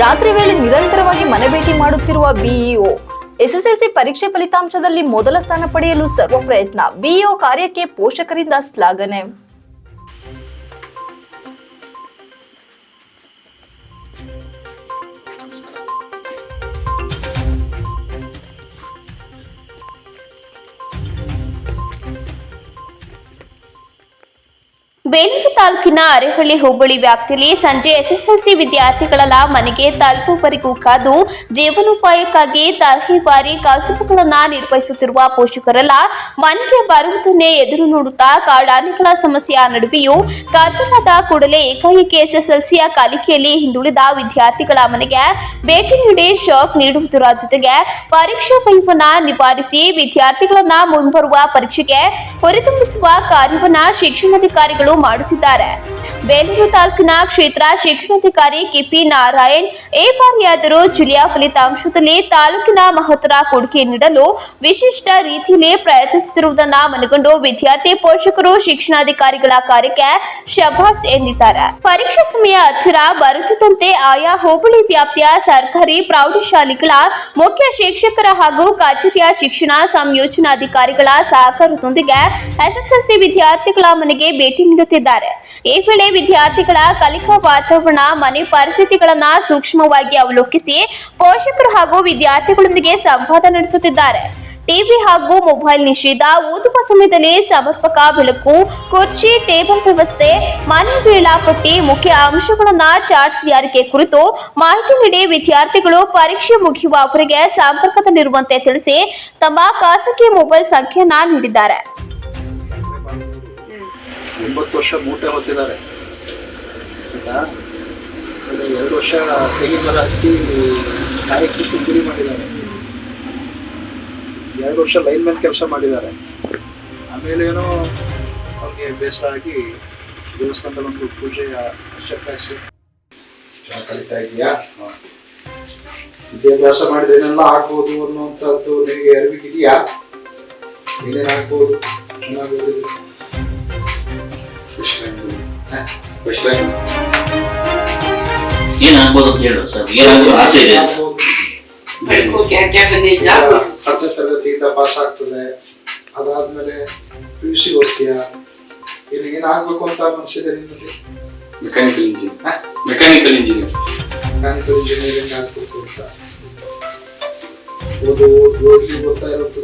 ರಾತ್ರಿ ವೇಳೆ ನಿರಂತರವಾಗಿ ಮನೆ ಭೇಟಿ ಮಾಡುತ್ತಿರುವ ಬಿಇಒ, ಎಸ್ಎಸ್ಎಲ್ಸಿ ಪರೀಕ್ಷೆ ಫಲಿತಾಂಶದಲ್ಲಿ ಮೊದಲ ಸ್ಥಾನ ಪಡೆಯಲು ಸರ್ವ ಪ್ರಯತ್ನ. ಬಿಇಒ ಕಾರ್ಯಕ್ಕೆ ಪೋಷಕರಿಂದ ಶ್ಲಾಘನೆ. ಬೇಲೂರು ತಾಲೂಕಿನ ಅರೆಹಳ್ಳಿ ಹೋಬಳಿ ವ್ಯಾಪ್ತಿಯಲ್ಲಿ ಸಂಜೆ ಎಸ್ಎಸ್ಎಲ್ಸಿ ವಿದ್ಯಾರ್ಥಿಗಳ ಮನೆಗೆ ತಲುಪುವವರೆಗೂ ಕಾದು ಜೀವನೋಪಾಯಕ್ಕಾಗಿ ತರಹೇವಾರಿ ಕಸುಬುಗಳನ್ನು ನಿರ್ವಹಿಸುತ್ತಿರುವ ಪೋಷಕರೆಲ್ಲ ಮನೆಗೆ ಬರುವುದನ್ನೇ ಎದುರು ನೋಡುತ್ತಾ ಕಾಡಾನೆಗಳ ಸಮಸ್ಯೆಯ ನಡುವೆಯೂ ಗದ್ದಲದ ಕೂಡಲೇ ಏಕಾಏಕಿ ಎಸ್ಎಸ್ಎಲ್ಸಿಯ ಕಲಿಕೆಯಲ್ಲಿ ಹಿಂದುಳಿದ ವಿದ್ಯಾರ್ಥಿಗಳ ಮನೆಗೆ ಭೇಟಿ ನೀಡಿ ಶಾಕ್ ನೀಡುವುದರ ಜೊತೆಗೆ ಪರೀಕ್ಷಾ ಭಯವನ್ನ ನಿವಾರಿಸಿ ವಿದ್ಯಾರ್ಥಿಗಳನ್ನ ಮುಂಬರುವ ಪರೀಕ್ಷೆಗೆ ಹೊರತುಂಬಿಸುವ ಕಾರ್ಯವನ್ನ ಶಿಕ್ಷಣಾಧಿಕಾರಿಗಳು ಮಾಡುತ್ತಿದ್ದಾರೆ. ಬೇಲೂರು ತಾಲೂಕಿನ ಕ್ಷೇತ್ರ ಶಿಕ್ಷಣಾಧಿಕಾರಿ ಕೆಪಿ ನಾರಾಯಣ್, ಈ ಬಾರಿಯಾದರೂ ಜಿಲ್ಲೆಯ ಫಲಿತಾಂಶದಲ್ಲಿ ತಾಲೂಕಿನ ಮಹತ್ತರ ಕೊಡುಗೆ ನೀಡಲು ವಿಶಿಷ್ಟ ರೀತಿಯಲ್ಲಿ ಪ್ರಯತ್ನಿಸುತ್ತಿರುವುದನ್ನು ಮನಗೊಂಡು ವಿದ್ಯಾರ್ಥಿ, ಪೋಷಕರು, ಶಿಕ್ಷಣಾಧಿಕಾರಿಗಳ ಕಾರ್ಯಕ್ಕೆ ಶಬಾಸ್ ಎಂದಿದ್ದಾರೆ. ಪರೀಕ್ಷಾ ಸಮಯ ಹತ್ತಿರ ಬರುತ್ತಿದ್ದಂತೆ ಆಯಾ ಹೋಬಳಿ ವ್ಯಾಪ್ತಿಯ ಸರ್ಕಾರಿ ಪ್ರೌಢಶಾಲೆಗಳ ಮುಖ್ಯ ಶಿಕ್ಷಕರ ಹಾಗೂ ಕಚೇರಿಯ ಶಿಕ್ಷಣ ಸಂಯೋಜನಾಧಿಕಾರಿಗಳ ಸಹಕಾರದೊಂದಿಗೆ ಎಸ್ಎಸ್ಎಲ್ಸಿ ವಿದ್ಯಾರ್ಥಿಗಳ ಮನೆಗೆ ಭೇಟಿ ನೀಡುತ್ತಿದ್ದಾರೆ ಈ ವೇಳೆ ವಿದ್ಯಾರ್ಥಿಗಳ ಕಲಿಕಾ ವಾತಾವರಣ, ಮನೆ ಪರಿಸ್ಥಿತಿಗಳನ್ನ ಸೂಕ್ಷ್ಮವಾಗಿ ಅವಲೋಕಿಸಿ ಪೋಷಕರು ಹಾಗೂ ವಿದ್ಯಾರ್ಥಿಗಳೊಂದಿಗೆ ಸಂವಾದ ನಡೆಸುತ್ತಿದ್ದಾರೆ. ಟಿವಿ ಹಾಗೂ ಮೊಬೈಲ್ ನಿಷೇಧ, ಓದುವ ಸಮಯದಲ್ಲಿ ಸಮರ್ಪಕ ಬೆಳಕು, ಕುರ್ಚಿ, ಟೇಬಲ್ ವ್ಯವಸ್ಥೆ, ಮನೆ ವೇಳಾಪಟ್ಟಿ ಮುಖ್ಯ ಅಂಶಗಳನ್ನ ಚಾರ್ಟ್ ತಯಾರಿಕೆ ಕುರಿತು ಮಾಹಿತಿ ನೀಡಿ ವಿದ್ಯಾರ್ಥಿಗಳು ಪರೀಕ್ಷೆ ಮುಗಿಯುವವರೆಗೆ ಸಂಪರ್ಕದಲ್ಲಿರುವಂತೆ ತಿಳಿಸಿ ತಮ್ಮ ಖಾಸಗಿ ಮೊಬೈಲ್ ಸಂಖ್ಯೆಯನ್ನ ನೀಡಿದ್ದಾರೆ. ಒಂಬತ್ತು ವರ್ಷ ಮೂಟೆ ಹೊತ್ತಿದ್ದಾರೆ. ಆಯ್ತಾ? ಆಮೇಲೆ ಎರಡು ವರ್ಷ ತೆಂಗಿನ ಮರ ಹತ್ತಿ ಕಾಯಕ್ಕೆ ಗುರಿ ಮಾಡಿದ್ದಾರೆ. ಎರಡು ವರ್ಷ ಲೈನ್ ಮ್ಯಾನ್ ಕೆಲಸ ಮಾಡಿದ್ದಾರೆ. ಆಮೇಲೆ ಏನೋ ಅವ್ರಿಗೆ ಬೇಸರ ಆಗಿ ದೇವಸ್ಥಾನದಲ್ಲಿ ಒಂದು ಪೂಜೆಯ ಅಷ್ಟಕ್ಕಾಯಿಸಿ ಚೆನ್ನಾಗಿ ಕಲಿತಾ ಇದೆಯಾ ವಿದ್ಯಾಭ್ಯಾಸ ಮಾಡಿದ್ರೆ ಏನೆಲ್ಲ ಆಗ್ಬೋದು ಅನ್ನುವಂಥದ್ದು ನಿಮಗೆ ಅರಿವಿಗಿದೆಯಾ? ಏನೇನು ಆಗ್ಬೋದು? ಚೆನ್ನಾಗಿ ಓದಿದ್ರೆ ಏನಾಗ್ಬೋದು ಅಂತ ಹೇಳು ಸರ್. ಏನಾದ್ರು ಆಸೆ ಇದೆ? ಹತ್ತನೇ ತರಗತಿಯಿಂದ ಪಾಸ್ ಆಗ್ತದೆ. ಅದಾದ್ಮೇಲೆ ಪಿ ಯು ಸಿ ಓದ್ತೀಯಾ ಇನ್ನು ಏನಾಗ್ಬೇಕು ಅಂತ ಮನಸ್ಸಿದೆ ನಿಮಗೆ? Mechanical engineer mechanical engineer mechanical engineering ಆಗ್ಬೇಕು ಅಂತ. ಓದು ಓದು ಓದ್ಲಿ ಓದ್ತಾ ಇರೋದು